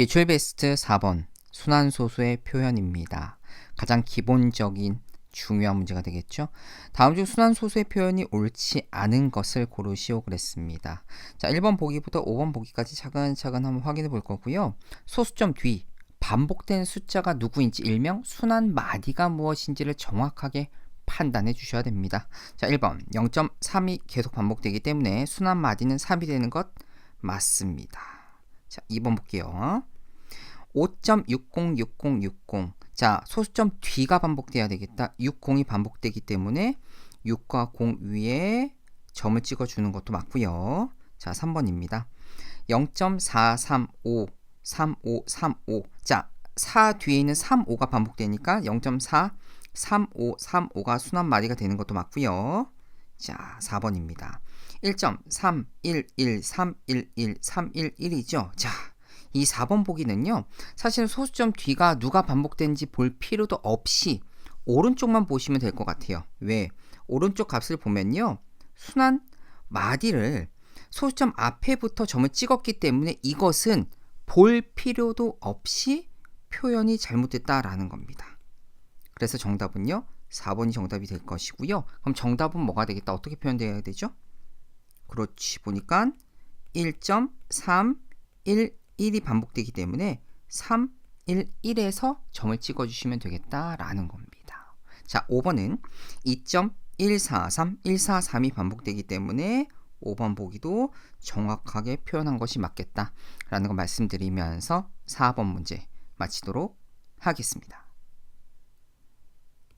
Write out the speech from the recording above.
기출 베스트 4번 순환소수의 표현입니다. 가장 기본적인 중요한 문제가 되겠죠. 다음 중 순환소수의 표현이 옳지 않은 것을 고르시오 그랬습니다. 자, 1번 보기부터 5번 보기까지 차근차근 한번 확인해 볼 거고요. 소수점 뒤 반복된 숫자가 누구인지 일명 순환 마디가 무엇인지를 정확하게 판단해 주셔야 됩니다. 자, 1번 0.3이 계속 반복되기 때문에 순환 마디는 3이 되는 것 맞습니다. 자, 2번 볼게요. 5.606060 자, 소수점 뒤가 반복돼야 되겠다. 60이 반복되기 때문에 6과 0 위에 점을 찍어 주는 것도 맞고요. 자, 3번입니다. 0.435 3535 자, 4 뒤에 있는 35가 반복되니까 0.4 3535가 순환 마디가 되는 것도 맞고요. 자, 4번입니다. 1.311 311 311이죠. 자, 이 4번 보기는요. 사실 소수점 뒤가 누가 반복되는지 볼 필요도 없이 오른쪽만 보시면 될 것 같아요. 왜? 오른쪽 값을 보면요. 순환 마디를 소수점 앞에부터 점을 찍었기 때문에 이것은 볼 필요도 없이 표현이 잘못됐다라는 겁니다. 그래서 정답은요. 4번이 정답이 될 것이고요. 그럼 정답은 뭐가 되겠다? 어떻게 표현되어야 되죠? 그렇지 보니까 1.311이 반복되기 때문에 3, 1, 1에서 점을 찍어 주시면 되겠다라는 겁니다. 자, 5번은 2.143, 143이 반복되기 때문에 5번 보기도 정확하게 표현한 것이 맞겠다라는 거 말씀드리면서 4번 문제 마치도록 하겠습니다.